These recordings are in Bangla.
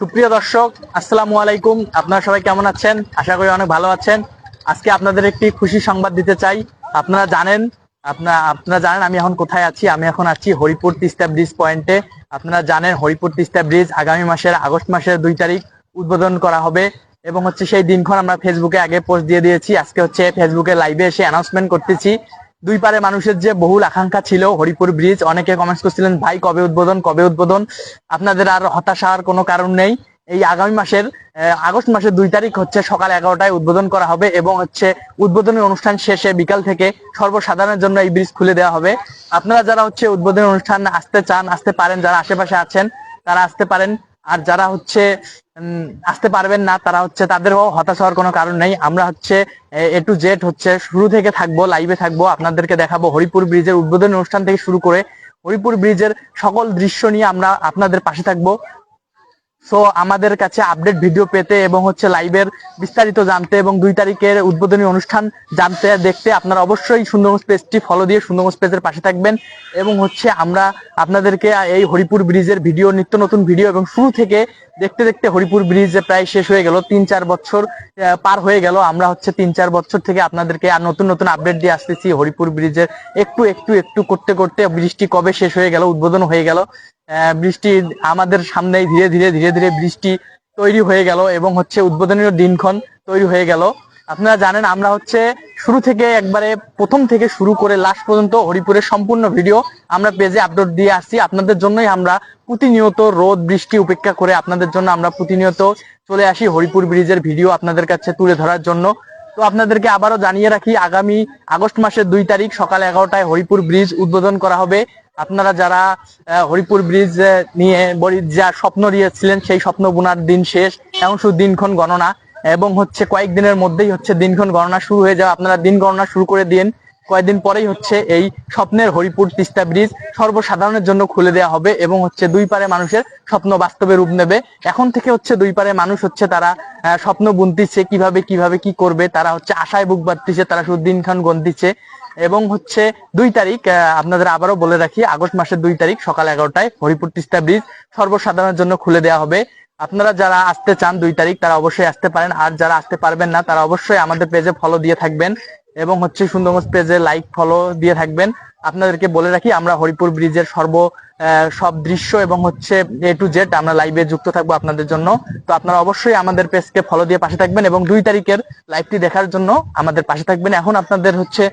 সুপ্রিয় দর্শক, আসসালামু আলাইকুম। আপনারা সবাই কেমন আছেন? আশা করি অনেক ভালো আছেন। আজকে আপনাদের একটি খুশি সংবাদ দিতে চাই। আপনারা জানেন আপনারা আপনারা জানেন আমি এখন কোথায় আছি? আমি এখন আছি হরিপুর তিস্তা ব্রিজ পয়েন্টে আপনারা জানেন হরিপুর তিস্তা ব্রিজ আগামী মাসের আগস্ট মাসের দুই তারিখ উদ্বোধন করা হবে এবং হচ্ছে সেই দিনক্ষণ আমরা ফেসবুকে আগে পোস্ট দিয়ে দিয়েছি। আজকে হচ্ছে ফেসবুকে লাইভে এসে অ্যানাউন্সমেন্ট করতেছি। দুই পারে মানুষের যে বহুল আকাঙ্ক্ষা ছিল, হরিপুর ব্রিজ অনেকে কমেন্টস করছিলেন, ভাই, কবে উদ্বোধন? কবে উদ্বোধন? আপনাদের আর হতাশা হওয়ার কোনো কারণ নেই। এই আগামী মাসের আগস্ট মাসের দুই তারিখ হচ্ছে সকাল এগারোটায় উদ্বোধন করা হবে এবং হচ্ছে উদ্বোধনী অনুষ্ঠান শেষে বিকাল থেকে সর্বসাধারণের জন্য এই ব্রিজ খুলে দেওয়া হবে। আপনারা যারা হচ্ছে উদ্বোধনী অনুষ্ঠান আসতে চান, আসতে পারেন, যারা আশেপাশে আছেন, তারা আসতে পারেন। আর যারা হচ্ছে আসতে পারবেন না, তারা হচ্ছে তাদেরও হতাশ হওয়ার কোনো কারণ নেই। আমরা হচ্ছে, এ টু জেড হচ্ছে শুরু থেকে থাকব লাইভে থাকব, আপনাদেরকে দেখাবো হরিপুর ব্রিজের উদ্বোধনী অনুষ্ঠান থেকে শুরু করে হরিপুর ব্রিজের সকল দৃশ্য নিয়ে আমরা আপনাদের পাশে থাকব। সো আমাদের কাছে আপডেট ভিডিও পেতে এবং হচ্ছে লাইভের বিস্তারিত জানতে এবং দুই তারিখের উদ্বোধনী অনুষ্ঠান জানতে, দেখতে আপনারা অবশ্যই সুন্দরগঞ্জ পেজটি ফলো দিয়ে সুন্দরগঞ্জ পেজের পাশে থাকবেন এবং হচ্ছে আমরা আপনাদেরকে এই হরিপুর ব্রিজের ভিডিও নিত্য নতুন ভিডিও এবং শুরু থেকে দেখতে দেখতে হরিপুর ব্রিজ প্রায় শেষ হয়ে গেল, তিন চার বছর পার হয়ে গেল। আমরা হচ্ছে তিন চার বছর থেকে আপনাদেরকে আর নতুন নতুন আপডেট দিয়ে আসতেছি হরিপুর ব্রিজের একটু একটু একটু করতে করতে বৃষ্টি কবে শেষ হয়ে গেল, উদ্বোধন হয়ে গেল বৃষ্টি আমাদের সামনেই ধীরে ধীরে ধীরে ধীরে বৃষ্টি তৈরি হয়ে গেল এবং হচ্ছে উদ্বোধনীয় দিনক্ষণ তৈরি হয়ে গেল। আপনারা জানেন আমরা হচ্ছে শুরু থেকে একবারে প্রথম থেকে শুরু করে লাস্ট পর্যন্ত হরিপুরের সম্পূর্ণ ভিডিও আমরা পেজে আপলোড দিয়ে আসছি। আপনাদের জন্যই আমরা প্রতিনিয়ত রোদ, বৃষ্টি উপেক্ষা করে আপনাদের জন্য আমরা প্রতিনিয়ত চলে আসি হরিপুর ব্রিজের ভিডিও আপনাদের কাছে তুলে ধরার জন্য। তো আপনাদেরকে আবারও জানিয়ে রাখি, আগামী আগস্ট মাসের দুই তারিখ সকাল এগারোটায় হরিপুর ব্রিজ উদ্বোধন করা হবে। আপনারা যারা হরিপুর ব্রিজ নিয়ে বড়ি- যা স্বপ্ন নিয়েছিলেন সেই স্বপ্ন বোনার দিন শেষ এখন শুধু দিনক্ষণ গণনা, এবং হচ্ছে কয়েকদিনের মধ্যেই হচ্ছে দিনক্ষণ গণনা শুরু হয়ে যাবে। আপনারা দিন গণনা শুরু করে দিন। কয়েকদিন পরেই হচ্ছে এই স্বপ্নের হরিপুর তিস্তা ব্রিজ সর্বসাধারণের জন্য খুলে দেওয়া হবে এবং হচ্ছে দুই পারে মানুষের স্বপ্ন বাস্তবে রূপ নেবে। এখন থেকে হচ্ছে দুই পারে মানুষ হচ্ছে তারা স্বপ্ন বুনতিছে, কীভাবে কীভাবে, কি করবে, তারা হচ্ছে আশায় বুক বাঁধতিছে, তারা শুধু দিনক্ষণ গন্তিছে। এবং হচ্ছে দুই তারিখ আপনাদের আবারও বলে রাখি, আগস্ট মাসের দুই তারিখ সকাল এগারোটায় হরিপুর তিস্তা ব্রিজ সর্বসাধারণের জন্য খুলে দেওয়া হবে। আপনারা যারা আসতে চান দুই তারিখ, তারা অবশ্যই আসতে পারেন। আর যারা আসতে পারবেন না, তারা অবশ্যই আমাদের পেজে ফলো দিয়ে থাকবেন এবং হচ্ছে সুন্দরগঞ্জ পেজে লাইক ফলো দিয়ে থাকবেন। আপনাদেরকে বলে রাখি, আমরা হরিপুর ব্রিজের সর্ব সব দৃশ্য এবং হচ্ছে এ টু জেড আমরা লাইভে যুক্ত থাকব আপনাদের জন্য। তো আপনারা অবশ্যই আমাদের পেজকে ফলো দিয়ে পাশে থাকবেন এবং দুই তারিখের লাইভটি দেখার জন্য আমাদের পাশে থাকবেন। এখন আপনাদের হচ্ছে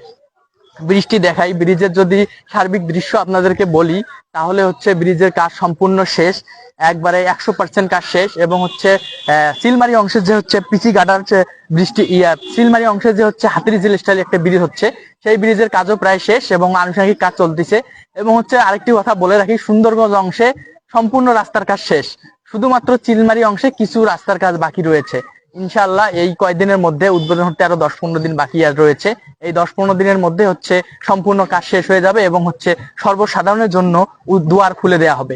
বৃষ্টি দেখাই। ব্রিজের যদি সার্বিক দৃশ্য আপনাদেরকে বলি, তাহলে হচ্ছে ব্রিজের কাজ সম্পূর্ণ শেষ। একবারে একশো পার্সেন্ট কাজ শেষ এবং হচ্ছে সিলমারি অংশের যে হচ্ছে পিচি গাডার যে বৃষ্টি, ইয়া, সিলমারি অংশের যে হচ্ছে হাতির জিল স্টাইল একটা ব্রিজ হচ্ছে, সেই ব্রিজের কাজও প্রায় শেষ এবং আনুষঙ্গিক কাজ চলতেছে। এবং হচ্ছে আরেকটি কথা বলে রাখি, সুন্দরগঞ্জ অংশে সম্পূর্ণ রাস্তার কাজ শেষ। শুধুমাত্র চিলমারি অংশে কিছু রাস্তার কাজ বাকি রয়েছে। ইনশাআল্লাহ এই কয়েকদিনের মধ্যে উদ্বোধন হতে আরও দশ পনেরো দিন বাকি আর রয়েছে। এই দশ পনেরো দিনের মধ্যে হচ্ছে সম্পূর্ণ কাজ শেষ হয়ে যাবে এবং হচ্ছে সর্বসাধারণের জন্য দুয়ার খুলে দেওয়া হবে।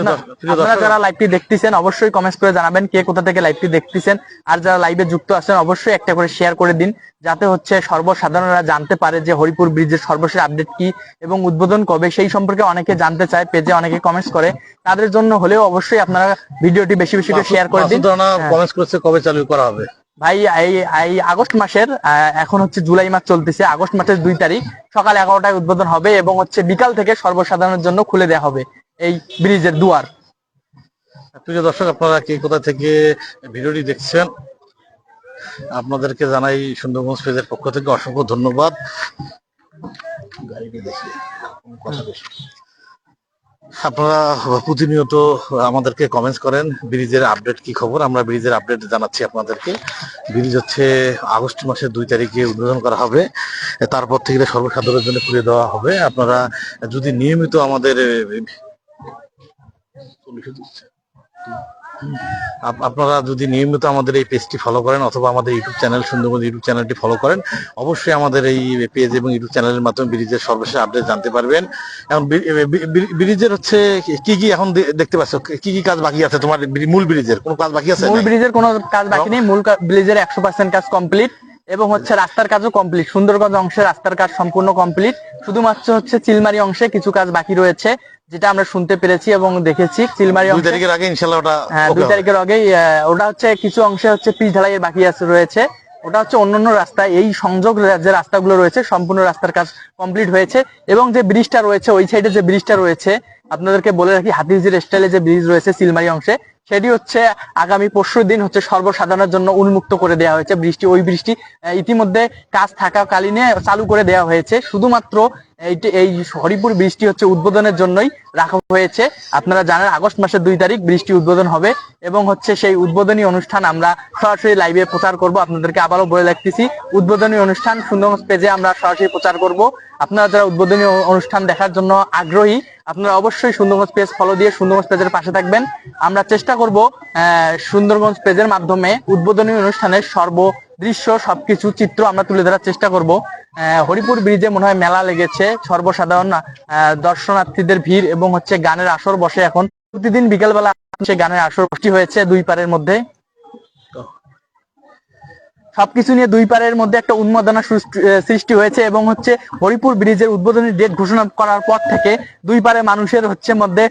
আপনার- যারা লাইভটি দেখতেছেন অবশ্যই কমেন্টস করে জানাবেন কে কোথা থেকে লাইভটি দেখতেছেন। আর যারা লাইভে যুক্ত আছেন অবশ্যই একটা করে শেয়ার করে দিন যাতে হচ্ছে সর্বসাধারণরা জানতে পারে যে হরিপুর ব্রিজের সর্বশেষ আপডেট কি এবং উদ্বোধন কবে। সেই সম্পর্কে অনেকে জানতে চায় পেজে অনেকে কমেন্টস করে। তাদের জন্য হলেও অবশ্যই আপনারা ভিডিওটি বেশি বেশি করে শেয়ার করে দিন। হ্যাঁ। কমেন্টস করেছে কবে চালু করা হবে? ভাই এই এই আগস্ট মাসের এখন হচ্ছে জুলাই মাস চলতেছে। আগস্ট মাসের দুই তারিখ সকাল এগারোটায় উদ্বোধন হবে এবং হচ্ছে বিকাল থেকে সর্বসাধারণের জন্য খুলে দেওয়া হবে। এই ব্রিজের দুয়ার। প্রিয় দর্শক, আপনারা কে কোথা থেকে ভিডিওটি দেখছেন, আপনাদেরকে জানাই সুন্দরগঞ্জ পেজের পক্ষ থেকে অসংখ্য ধন্যবাদ। আপনারা প্রতিনিয়ত আমাদেরকে কমেন্টস করেন, ব্রিজের আপডেট কি খবর? আমরা ব্রিজের আপডেট জানাচ্ছি আপনাদেরকে। ব্রিজ হচ্ছে আগস্ট মাসের দুই তারিখে উদ্বোধন করা হবে। তারপর থেকে সর্বসাধারণের জন্য খুলে দেওয়া হবে। আপনারা যদি নিয়মিত আমাদের আপ- আপনারা যদি নিয়মিত আমাদের এই পেজটি ফলো করেন অথবা আমাদের ইউটিউব চ্যানেল সুন্দরবন ইউটিউব চ্যানেলটি ফলো করেন অবশ্যই আমাদের এই পেজ এবং ইউটিউব চ্যানেলের মাধ্যমে ব্রিজের সর্বশেষ আপডেট জানতে পারবেন। এখন ব্রিজের হচ্ছে কি কি এখন দেখতে পাচ্ছ? কি কি কাজ বাকি আছে তোমার মূল ব্রিজের কোনো কাজ বাকি আছে মূল ব্রিজের কোনো কাজ বাকি নেই মূল ব্রিজের একশো পার্সেন্ট কাজ কমপ্লিট এবং হচ্ছে রাস্তার কাজও কমপ্লিট সুন্দরগঞ্জ অংশে রাস্তার কাজ সম্পূর্ণ কমপ্লিট শুধুমাত্র হচ্ছে চিলমারি অংশে কিছু কাজ বাকি রয়েছে যেটা আমরা শুনতে পেরেছি এবং দেখেছি। চিলমারি দুই তারিখের আগে ওটা হ্যাঁ দুই তারিখের আগেই আহ, ওটা হচ্ছে কিছু অংশে হচ্ছে পিচ ঢালাইয়ের বাকি আছে রয়েছে। ওটা হচ্ছে অন্যান্য রাস্তা এই সংযোগ যে রাস্তাগুলো রয়েছে সম্পূর্ণ রাস্তার কাজ কমপ্লিট হয়েছে। এবং যে ব্রিজটা রয়েছে ওই সাইডে যে ব্রিজটা রয়েছে আপনাদেরকে বলে রাখি হাতিঝির স্টাইলে যে ব্রিজ রয়েছে সিলমারি অংশে সেটি হচ্ছে আগামী পরশু দিন হচ্ছে সর্বসাধারণের জন্য উন্মুক্ত করে দেওয়া হয়েছে বৃষ্টি। ওই বৃষ্টি ইতিমধ্যে কাজ থাকাকালীনে চালু করে দেওয়া হয়েছে। শুধুমাত্র এইটি, এই হরিপুর বৃষ্টি হচ্ছে উদ্বোধনের জন্যই রাখা হয়েছে। আপনারা জানেন, আগস্ট মাসের দুই তারিখ বৃষ্টি উদ্বোধন হবে এবং হচ্ছে সেই উদ্বোধনী অনুষ্ঠান আমরা সরাসরি লাইভে প্রচার করব। আপনাদেরকে আবারও বলে রাখতেছি, উদ্বোধনী অনুষ্ঠান সুন্দরগঞ্জ পেজে আমরা সরাসরি প্রচার করব। আপনারা যারা উদ্বোধনী অনুষ্ঠান দেখার জন্য আগ্রহী, আপনারা অবশ্যই সুন্দরগঞ্জ পেজ ফলো দিয়ে সুন্দরগঞ্জ পেজের পাশে থাকবেন। আমরা চেষ্টা করব সুন্দরগঞ্জ পেজের মাধ্যমে উদ্বোধনী অনুষ্ঠানের সর্বদৃশ্য সবকিছু, চিত্র আমরা তুলে ধরার চেষ্টা করব। হরিপুর ব্রিজে মনে হয় মেলা লেগেছে। সর্বসাধারণ দর্শনার্থীদের ভিড় এবং হচ্ছে গানের আসর বসে এখন। প্রতিদিন বিকেলবেলা গানের আসর। বসটি হয়েছে দুই পারের মধ্যে। সবকিছু নিয়ে দুই পারের মধ্যে একটা উন্মাদনা সৃষ্টি- হয়েছে এবং হচ্ছে হরিপুর ব্রিজের উদ্বোধনী ডেট ঘোষণা করার পর থেকে দুই পারে মানুষের হচ্ছে মধ্যে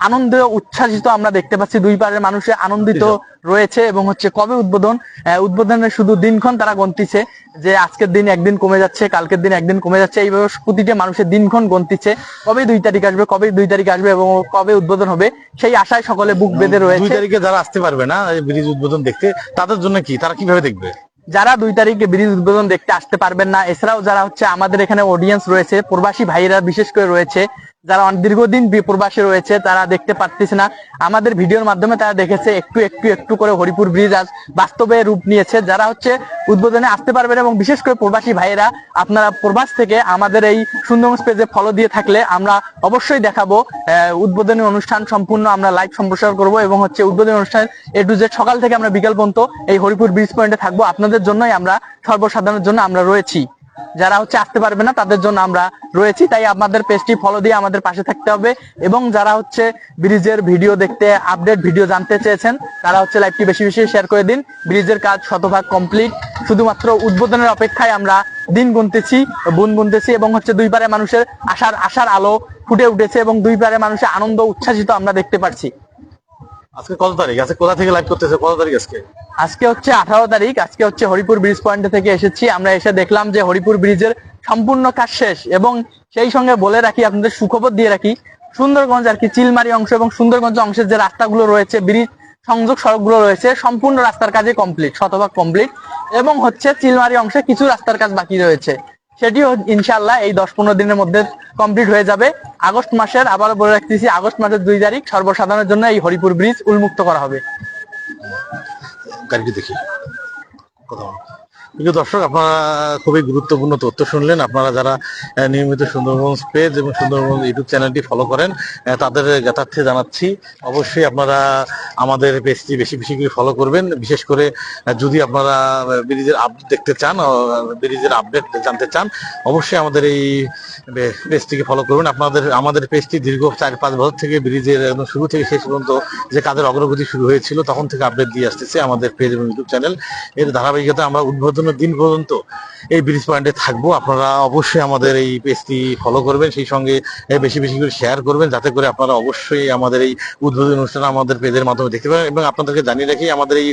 আনন্দ উচ্ছ্বাসিত আমরা দেখতে পাচ্ছি। দুই পারের মানুষের আনন্দিত রয়েছে এবং হচ্ছে কবে উদ্বোধন? উদ্বোধনের শুধু দিনক্ষণ তারা গন্তিছে যে আজকের দিন একদিন কমে যাচ্ছে কালকের দিন একদিন কমে যাচ্ছে এইভাবে প্রতিটা মানুষের দিনক্ষণ গন্তিছে। কবে দুই তারিখ আসবে কবে দুই তারিখ আসবে এবং কবে উদ্বোধন হবে সেই আশায় সকলে বুক বেঁধে রয়েছে। দুই তারিখে যারা আসতে পারবে না ব্রিজ উদ্বোধন দেখতে তাদের জন্য কি? তারা কীভাবে দেখবে? যারা দুই তারিখে ব্রিজ উদ্বোধন দেখতে আসতে পারবেন না, এছাড়াও যারা হচ্ছে আমাদের এখানে অডিয়েন্স রয়েছে, প্রবাসী ভাইয়েরা বিশেষ করে রয়েছে যারা দীর্ঘদিন প্রবাসী রয়েছে, তারা দেখতে পারতেছে না। আমাদের ভিডিওর মাধ্যমে তারা দেখেছে একটু একটু একটু করে হরিপুর ব্রিজ আজ বাস্তবে রূপ নিয়েছে। যারা হচ্ছে উদ্বোধনে আসতে পারবেন এবং বিশেষ করে প্রবাসী ভাইয়েরা, আপনারা প্রবাস থেকে আমাদের এই সুন্দরগঞ্জ পেজে ফলো দিয়ে থাকলে আমরা অবশ্যই দেখাবো। উদ্বোধনী অনুষ্ঠান সম্পূর্ণ আমরা লাইভ সম্প্রচার করব এবং হচ্ছে উদ্বোধনী অনুষ্ঠান এ টু জেড সকাল থেকে আমরা বিকাল পর্যন্ত এই হরিপুর ব্রিজ পয়েন্টে থাকব। আপনাদের জন্যই আমরা সর্বসাধারণের জন্য আমরা রয়েছি। যারা হচ্ছে আসতে পারবে না, তাদের জন্য আমরা রয়েছি। তাই আমাদের পেজটি ফলো দিয়ে আমাদের পাশে থাকতে হবে এবং যারা হচ্ছে ব্রিজের ভিডিও দেখতে আপডেট ভিডিও জানতে চেয়েছেন, তারা হচ্ছে লাইভটি বেশি বেশি শেয়ার করে দিন। ব্রিজের কাজ শতভাগ কমপ্লিট শুধুমাত্র উদ্বোধনের অপেক্ষায় আমরা দিন গুনতেছি, বুন গুনতেছি এবং হচ্ছে দুই পারে মানুষের আশার আশার আলো ফুটে উঠেছে এবং দুই পারে মানুষের আনন্দ, উচ্ছ্বাসিত আমরা দেখতে পাচ্ছি আজকে কত তারিখ? আজকে কোথা থেকে লাইভ করতেছে? কত তারিখ আজকে? আজকে হচ্ছে আঠারো তারিখ। আজকে হচ্ছে হরিপুর ব্রিজ পয়েন্ট থেকে এসেছি। আমরা এসে দেখলাম যে হরিপুর ব্রিজের সম্পূর্ণ কাজ শেষ এবং সেই সঙ্গে বলে রাখি, আপনাদের সুখবর দিয়ে রাখি, সুন্দরগঞ্জ আর কি চিলমারি অংশ এবং সুন্দরগঞ্জ অংশের যে রাস্তাগুলো রয়েছে, ব্রিজ সংযোগ সড়কগুলো রয়েছে, সম্পূর্ণ রাস্তার কাজে কমপ্লিট শতভাগ কমপ্লিট এবং হচ্ছে চিলমারি অংশে কিছু রাস্তার কাজ বাকি রয়েছে। সেটিও ইনশাল্লাহ এই দশ পনেরো দিনের মধ্যে কমপ্লিট হয়ে যাবে। আগস্ট মাসের আবার বলে রাখতেছি, আগস্ট মাসের দুই তারিখ সর্বসাধারণের জন্য এই হরিপুর ব্রিজ উন্মুক্ত করা হবে। গাড়িটি দেখি। কথা। প্রিয় দর্শক, আপনারা খুবই গুরুত্বপূর্ণ তথ্য শুনলেন। আপনারা যারা নিয়মিত সুন্দরবন পেজ এবং সুন্দরবন ইউটিউব চ্যানেলটি ফলো করেন তাদের জ্ঞাতার্থে জানাচ্ছি, অবশ্যই আপনারা আমাদের পেজটি বেশি বেশি করে ফলো করবেন। বিশেষ করে যদি আপনারা ব্রিজের আপডেট দেখতে চান ব্রিজের আপডেট জানতে চান, অবশ্যই আমাদের এই পেজটিকে ফলো করবেন। আপনাদের, আমাদের পেজটি দীর্ঘ চার পাঁচ বছর থেকে ব্রিজের একদম শুরু থেকে শেষ পর্যন্ত যে কাজের অগ্রগতি শুরু হয়েছিল, তখন থেকে আপডেট দিয়ে আসতেছে আমাদের পেজ এবং ইউটিউব চ্যানেল। এর ধারাবাহিকতা আমরা উদ্বোধনের দিন পর্যন্ত এই ব্রিজ পয়েন্টে থাকব। আপনারা অবশ্যই আমাদের এই পেজটি ফলো করবেন, সেই সঙ্গে বেশি বেশি করে শেয়ার করবেন, যাতে করে আপনারা অবশ্যই আমাদের এই উদ্বোধনী অনুষ্ঠান আমাদের পেজের মাধ্যমে দেখতে পারেন এবং আপনাদেরকে জানিয়ে রাখি, আমাদের এই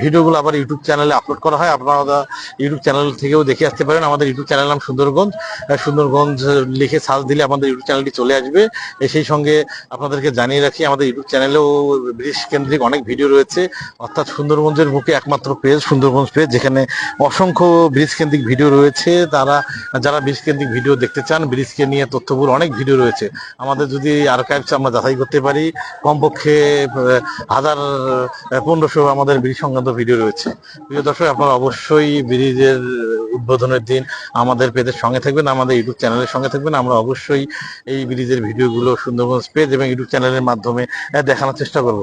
ভিডিওগুলো আবার ইউটিউব চ্যানেলে আপলোড করা হয়। আপনারা ইউটিউব চ্যানেল থেকেও দেখে আসতে পারেন। আমাদের ইউটিউব চ্যানেল নাম সুন্দরগঞ্জ। সুন্দরগঞ্জ লিখে সার্চ দিলে আমাদের ইউটিউব চ্যানেলটি চলে আসবে। সেই সঙ্গে আপনাদেরকে জানিয়ে রাখি, আমাদের ইউটিউব চ্যানেলেও ব্রিজ কেন্দ্রিক অনেক ভিডিও রয়েছে। অর্থাৎ সুন্দরগঞ্জের বুকে একমাত্র পেজ সুন্দরগঞ্জ পেজ যেখানে অসংখ্য ব্রিজ কেন্দ্রিক ভিডিও রয়েছে, তারা, যারা ব্রিজ কেন্দ্রিক ভিডিও দেখতে চান ব্রিজকে নিয়ে তথ্যবহুল অনেক ভিডিও রয়েছে। আমাদের যদি আর্কাইভস আমরা যাচাই করতে পারি, কমপক্ষে হাজার পনেরোশো আমাদের ব্রিজ সংক্রান্ত ভিডিও রয়েছে। প্রিয় দর্শক, আপনারা অবশ্যই ব্রিজের উদ্বোধনের দিন আমাদের পেজের সঙ্গে থাকবেন, আমাদের ইউটিউব চ্যানেলের সঙ্গে থাকবেন। আমরা অবশ্যই এই ব্রিজের ভিডিওগুলো সুন্দরবন পেজ এবং ইউটিউব চ্যানেলের মাধ্যমে দেখানোর চেষ্টা করব।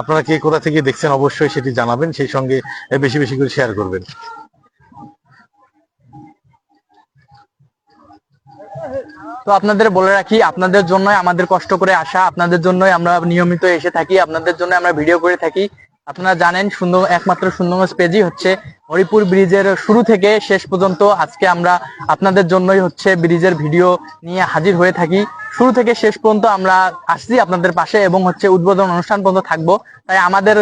আপনারা কে কোথা থেকে দেখছেন অবশ্যই সেটি জানাবেন, সেই সঙ্গে বেশি বেশি করে শেয়ার করবেন। তো আপনাদের বলে রাখি, আপনাদের জন্যই আমাদের কষ্ট করে আসা, আপনাদের জন্যই আমরা নিয়মিত এসে থাকি, আপনাদের জন্য আমরা ভিডিও করে থাকি। আপনারা জানেন, সুন্দর, একমাত্র সুন্দরগঞ্জ পেজই হচ্ছে হরিপুর ব্রিজের শুরু থেকে শেষ পর্যন্ত আজকে আমরা আপনাদের জন্যই হচ্ছে ব্রিজের ভিডিও নিয়ে হাজির হয়ে থাকি। শুরু থেকে শেষ পর্যন্ত আমরা আসছি আপনাদের পাশে এবং হচ্ছে উদ্বোধন অনুষ্ঠান পর্যন্ত থাকব। তাই আমাদের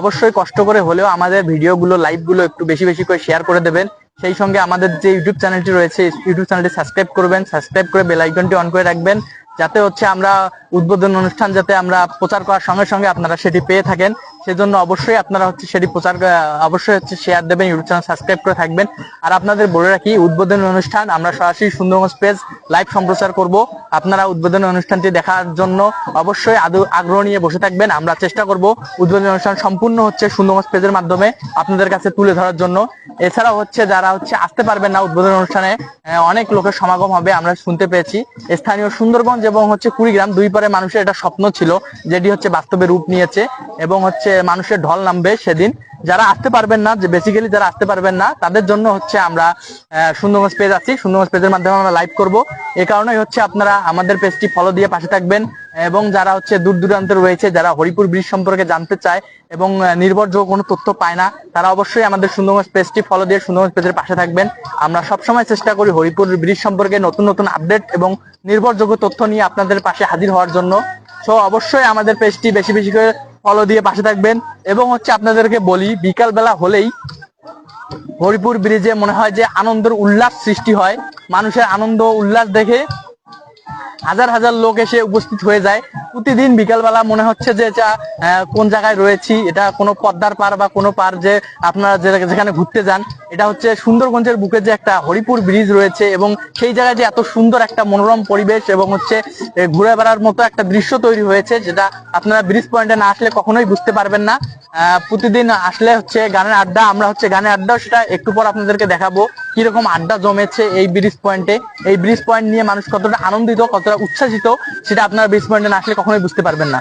অবশ্যই কষ্ট করে হলেও আমাদের ভিডিওগুলো, লাইভগুলো একটু বেশি বেশি করে শেয়ার করে দেবেন। সেই সঙ্গে আমাদের যে ইউটিউব চ্যানেলটি রয়েছে ইউটিউব চ্যানেলটি সাবস্ক্রাইব করবেন সাবস্ক্রাইব করে বেল আইকনটি অন করে রাখবেন, যাতে হচ্ছে আমরা উদ্বোধন অনুষ্ঠান যাতে আমরা প্রচার করার সঙ্গে সঙ্গে আপনারা সেটি পেয়ে থাকেন। সেজন্য অবশ্যই আপনারা হচ্ছে সেটি প্রচার অবশ্যই হচ্ছে শেয়ার দেবেন ইউটিউব চ্যানেল সাবস্ক্রাইব করে থাকবেন। আর আপনাদের বলে রাখি, উদ্বোধন অনুষ্ঠান আমরা সরাসরি সুন্দরগঞ্জ পেজ লাইভ সম্প্রচার করব। আপনারা উদ্বোধন অনুষ্ঠানটি দেখার জন্য অবশ্যই আদৌ- আগ্রহ নিয়ে বসে থাকবেন। আমরা চেষ্টা করব উদ্বোধন অনুষ্ঠান সম্পূর্ণ হচ্ছে সুন্দরগঞ্জ পেজের মাধ্যমে আপনাদের কাছে তুলে ধরার জন্য। এছাড়াও হচ্ছে যারা হচ্ছে আসতে পারবেন না উদ্বোধন অনুষ্ঠানে অনেক লোকের সমাগম হবে, আমরা শুনতে পেয়েছি। স্থানীয় সুন্দরগঞ্জ এবং হচ্ছে কুড়িগ্রাম দুই পারে মানুষের এটা স্বপ্ন ছিল, যেটি হচ্ছে বাস্তবে রূপ নিয়েছে এবং হচ্ছে মানুষের ঢল নামবে সেদিন। যারা আসতে পারবেন না, যে বেসিক্যালি যারা আসতে পারবেন না, তাদের জন্য হচ্ছে আমরা সুন্দরগঞ্জ পেজ আছি সুন্দরগঞ্জ পেজের মাধ্যমে আমরা লাইভ করব। এই কারণেই হচ্ছে আপনারা আমাদের পেজটি ফলো দিয়ে পাশে থাকবেন এবং যারা হচ্ছে দূর দূরান্তে রয়েছে, যারা হরিপুর ব্রিজ সম্পর্কে জানতে চায় এবং নির্ভরযোগ্য কোনো তথ্য পায় না, তারা অবশ্যই আমাদের সুন্দরগঞ্জ পেজটি ফলো দিয়ে সুন্দরগঞ্জ পেজের পাশে থাকবেন। আমরা সবসময় চেষ্টা করি হরিপুর ব্রিজ সম্পর্কে নতুন নতুন আপডেট এবং নির্ভরযোগ্য তথ্য নিয়ে আপনাদের পাশে হাজির হওয়ার জন্য। সো অবশ্যই আমাদের পেজটি বেশি বেশি করে ফলো দিয়ে পাশে থাকবেন। এবং হচ্ছে আপনাদেরকে বলি বিকাল বেলা হলেই হরিপুর ব্রিজে মনে হয় যে আনন্দের উল্লাস সৃষ্টি হয়। মানুষের আনন্দ উল্লাস দেখে হাজার হাজার লোক এসে উপস্থিত হয়ে যায়। প্রতিদিন বিকালবেলা মনে হচ্ছে যে এটা কোন জায়গায় রয়েছি, এটা কোনো পদ্মার পার বা কোনো পার যে আপনারা যেখানে ঘুরতে যান, এটা হচ্ছে সুন্দরগঞ্জের বুকে যে একটা হরিপুর ব্রিজ রয়েছে এবং সেই জায়গায় যে এত সুন্দর একটা মনোরম পরিবেশ এবং হচ্ছে ঘুরে বেড়ার মতো একটা দৃশ্য তৈরি হয়েছে, যেটা আপনারা ব্রিজ পয়েন্টে না আসলে কখনোই বুঝতে পারবেন না। প্রতিদিন আসলে হচ্ছে গানের আড্ডা, আমরা হচ্ছে গানের আড্ডা সেটা একটু পর আপনাদেরকে দেখাবো। কীরকম আড্ডা জমেছে এই ব্রিজ পয়েন্টে এই ব্রিজ পয়েন্ট নিয়ে মানুষ কতটা আনন্দিত কতটা উচ্ছ্বাসিত সেটা আপনারা ব্রিজ পয়েন্টে না আসলে কখনোই বুঝতে পারবেন না।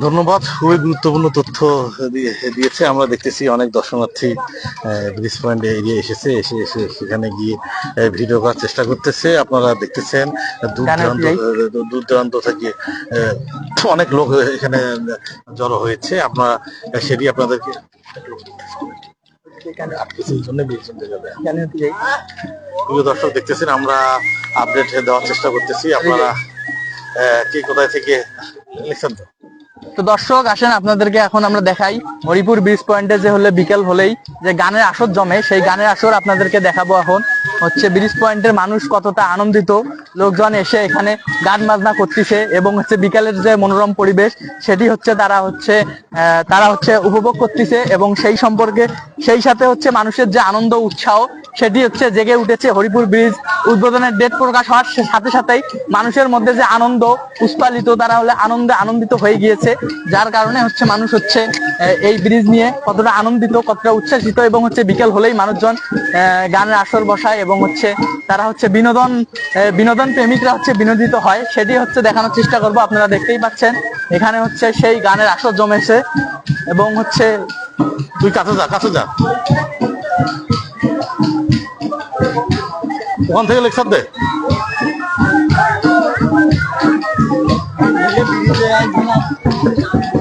ধন্যবাদ খুবই গুরুত্বপূর্ণ তথ্য দিয়েছে। আমরা দেখতেছি অনেক দর্শনার্থী ব্রিজ পয়েন্ট এরিয়া এসেছে এসে এসে সেখানে গিয়ে ভিডিও করার চেষ্টা করতেছে। আপনারা দেখতেছেন দূর দূরান্ত দূর- দূর দূরান্ত থেকে অনেক লোক এখানে জড়ো হয়েছে। আপনারা সেটি আপনাদেরকে আটকেছে, এই জন্য ব্রিজ পয়েন্টে যাবে। প্রিয় দর্শক দেখতেছেন আমরা আপডেট দেওয়ার চেষ্টা করতেছি। আপনারা আহ, কে কোথায় থেকে লিখছেন তো? তো দর্শক, আসেন আপনাদেরকে এখন আমরা দেখাই হরিপুর ব্রিজ পয়েন্টে যে হলে বিকেল হলেই যে গানের আসর জমে, সেই গানের আসর আপনাদেরকে দেখাবো এখন। হচ্ছে ব্রিজ পয়েন্টের মানুষ কতটা আনন্দিত, লোকজন এসে এখানে গান বাজনা করতেছে এবং হচ্ছে বিকালের যে মনোরম পরিবেশ, সেটি হচ্ছে তারা হচ্ছে তারা হচ্ছে উপভোগ করতেছে এবং সেই সম্পর্কে, সেই সাথে হচ্ছে মানুষের যে আনন্দ, উৎসাহ, সেটি হচ্ছে জেগে উঠেছে হরিপুর ব্রিজ উদ্বোধনের ডেট প্রকাশ হওয়ার সাথে সাথেই মানুষের মধ্যে যে আনন্দ, উৎপালিত, তারা হলে আনন্দে আনন্দিত হয়ে গিয়েছে। যার কারণে হচ্ছে মানুষ হচ্ছে এই ব্রিজ নিয়ে কতটা আনন্দিত, কতটা উচ্ছ্বাসিত এবং হচ্ছে বিকেল হলেই মানুষজন গানের আসর বসায় এবং হচ্ছে তারা হচ্ছে বিনোদন বিনোদন প্রেমিকরা হচ্ছে বিনোদিত হয়। সেটি হচ্ছে দেখানোর চেষ্টা করব, আপনারা দেখতেই পাচ্ছেন। এখানে হচ্ছে সেই গানের আসর জমেছে এবং হচ্ছে তুই কাছে যা কাছে যা। ওখান থেকে লেকচার দে। about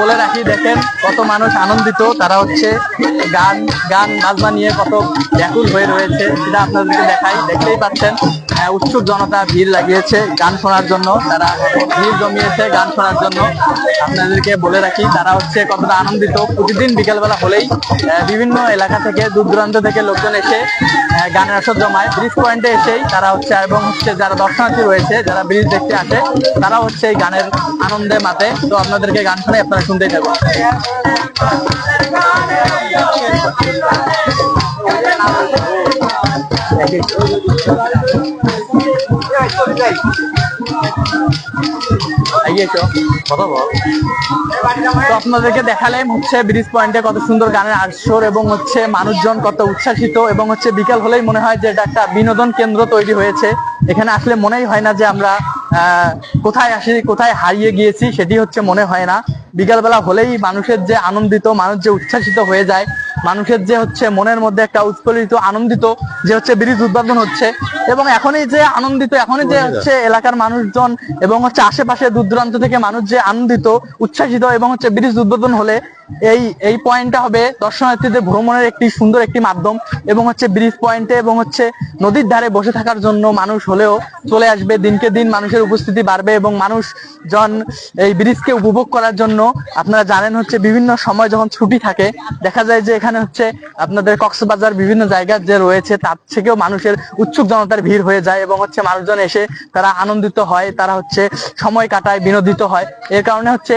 বলে রাখি, দেখেন কত মানুষ আনন্দিত। তারা হচ্ছে গান গান, বাজনা নিয়ে কত ব্যাকুল হয়ে রয়েছে। সেটা আপনাদেরকে দেখাই, দেখতেই পাচ্ছেন। উৎসুক জনতা ভিড় লাগিয়েছে গান শোনার জন্য, তারা ভিড় জমিয়েছে গান শোনার জন্য। আপনাদেরকে বলে রাখি, তারা হচ্ছে কতটা আনন্দিত। প্রতিদিন বিকেলবেলা হলেই বিভিন্ন এলাকা থেকে দূর দূরান্ত থেকে লোকজন এসে গানের আসর জমায়। ব্রিজ পয়েন্টে এসেই তারা হচ্ছে, এবং হচ্ছে যারা দর্শনার্থী রয়েছে, যারা ব্রিজ দেখতে আসে তারা হচ্ছে এই গানের আনন্দে মাতে। তো আপনাদেরকে গান শোনাই, আপনারা শুনতেই থাকুন। এগিয়ে চো আপনাদেরকে দেখালাম হচ্ছে ব্রিজ পয়েন্টে কত সুন্দর গানের আসর এবং হচ্ছে মানুষজন কত উচ্ছ্বাসিত এবং হচ্ছে বিকাল হলেই মনে হয় যে এটা একটা বিনোদন কেন্দ্র তৈরি হয়েছে। এখানে আসলে মনেই হয় না যে আমরা কোথায় আসি, কোথায় হারিয়ে গিয়েছি সেটি হচ্ছে মনে হয় না। বিকালবেলা হলেই মানুষের যে আনন্দিত, মানুষ যে উচ্ছ্বাসিত হয়ে যায় মানুষের যে হচ্ছে মনের মধ্যে একটা উৎফুল্লিত, আনন্দিত যে হচ্ছে ব্রিজ উদ্বোধন হচ্ছে এবং এখনই যে আনন্দিত, এখনই যে হচ্ছে এলাকার মানুষজন এবং হচ্ছে আশেপাশে দূর দূরান্ত থেকে মানুষ যে আনন্দিত, উচ্ছ্বাসিত এবং হচ্ছে ব্রিজ উদ্বোধন হলে এই এই পয়েন্টটা হবে দর্শনার্থীদের ভ্রমণের একটি সুন্দর একটি মাধ্যম এবং হচ্ছে ব্রিজ পয়েন্টে এবং হচ্ছে নদীর ধারে বসে থাকার জন্য মানুষ হলেও চলে আসবে। দিনকে দিন মানুষের উপস্থিতি বাড়বে এবং মানুষ জন এই ব্রিজকে উপভোগ করার জন্য আপনারা জানেন হচ্ছে বিভিন্ন সময় যখন ছুটি থাকে, দেখা যায় যে এখানে হচ্ছে আপনাদের কক্সবাজার বিভিন্ন জায়গা যে রয়েছে, তার থেকেও মানুষের উৎসুক জনতার ভিড় হয়ে যায় এবং হচ্ছে মানুষজন এসে তারা আনন্দিত হয়, তারা হচ্ছে সময় কাটায়, বিনোদিত হয়। এর কারণে হচ্ছে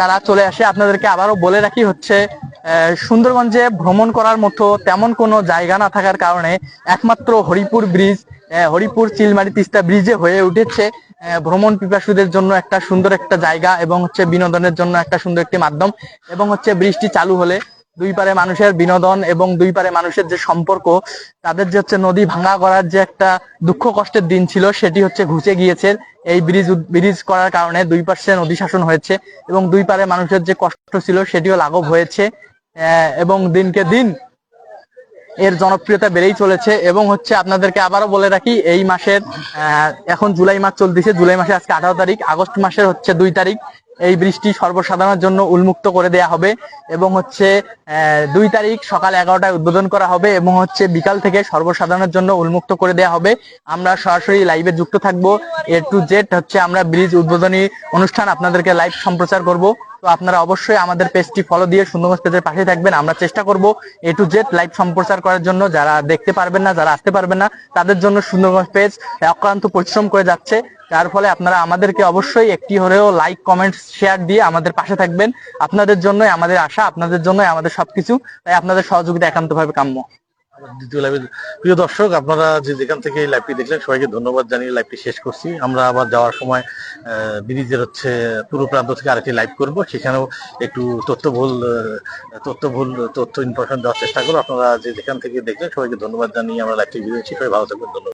তারা চলে আসে। আপনাদেরকে আবারও বলে রাখি হচ্ছে সুন্দরগঞ্জে ভ্রমণ করার মতো তেমন কোনো জায়গা না থাকার কারণে একমাত্র হরিপুর ব্রিজ হরিপুর চিলমারি তিস্তা ব্রিজে হয়ে উঠেছে। ভ্রমণ পিপাসুদের জন্য একটা সুন্দর একটা জায়গা এবং হচ্ছে বিনোদনের জন্য একটা সুন্দর একটি মাধ্যম এবং হচ্ছে বৃষ্টি চালু হলে দুই পারে মানুষের বিনোদন এবং দুই পারে মানুষের যে সম্পর্ক, তাদের যে হচ্ছে নদী ভাঙা করার যে একটা দুঃখ কষ্টের দিন ছিল, সেটি হচ্ছে ঘুচে গিয়েছে। এই ব্রিজ ব্রিজ করার কারণে দুই পাশে নদী শাসন হয়েছে এবং দুই পারে মানুষের যে কষ্ট ছিল, সেটিও লাঘব হয়েছে। এবং দিনকে দিন এর জনপ্রিয়তা বেড়েই চলেছে। এবং হচ্ছে আপনাদেরকে আবারও বলে রাখি, এই মাসের এখন জুলাই মাস চলতেছে। জুলাই মাসে আজকে আঠারো তারিখ, আগস্ট মাসের হচ্ছে দুই তারিখ। এই বৃষ্টি সর্বসাধারণের জন্য উন্মুক্ত করে দেয়া হবে এবং হচ্ছে দুই তারিখ সকাল এগারোটায় উদ্বোধন করা হবে এবং হচ্ছে বিকাল থেকে সর্বসাধারণের জন্য উন্মুক্ত করে দেয়া হবে। আমরা সরাসরি লাইভে যুক্ত থাকব। এ টু জেড হচ্ছে আমরা ব্রিজ উদ্বোধনী অনুষ্ঠান আপনাদেরকে লাইভ সম্প্রচার করব। তো আপনারা অবশ্যই আমাদের পেজটি ফলো দিয়ে সুন্দরগঞ্জ পেজের পাশে থাকবেন। আমরা চেষ্টা করব এ টু জেড লাইভ সম্প্রচার করার জন্য। যারা দেখতে পারবেন না, যারা আসতে পারবেন না, তাদের জন্য সুন্দরগঞ্জ পেজ অক্লান্ত পরিশ্রম করে যাচ্ছে। যার ফলে আপনারা আমাদেরকে অবশ্যই একটি হলেও লাইক কমেন্ট শেয়ার দিয়ে আমাদের পাশে থাকবেন। আপনাদের জন্যই আমাদের আশা, আপনাদের জন্যই আমাদের সবকিছু। তাই আপনাদের সহযোগিতা একান্তভাবে কাম্য। দ্বিতীয় লাইভে প্রিয় দর্শক আপনারা যে যেখান থেকে এই লাইভটি দেখলেন সবাইকে ধন্যবাদ জানিয়ে লাইভটি শেষ করছি। আমরা আবার যাওয়ার সময় ব্রিজের হচ্ছে পূর্ব প্রান্ত থেকে আরেকটি লাইভ করব। সেখানেও একটু তথ্যবহুল আহ, ভুল তথ্য ইনফরমেশন দেওয়ার চেষ্টা করব। আপনারা যে যেখান থেকে দেখলেন সবাইকে ধন্যবাদ জানিয়ে আমরা লাইভটি বিরোধী সবাই ভালো থাকবেন ধন্যবাদ।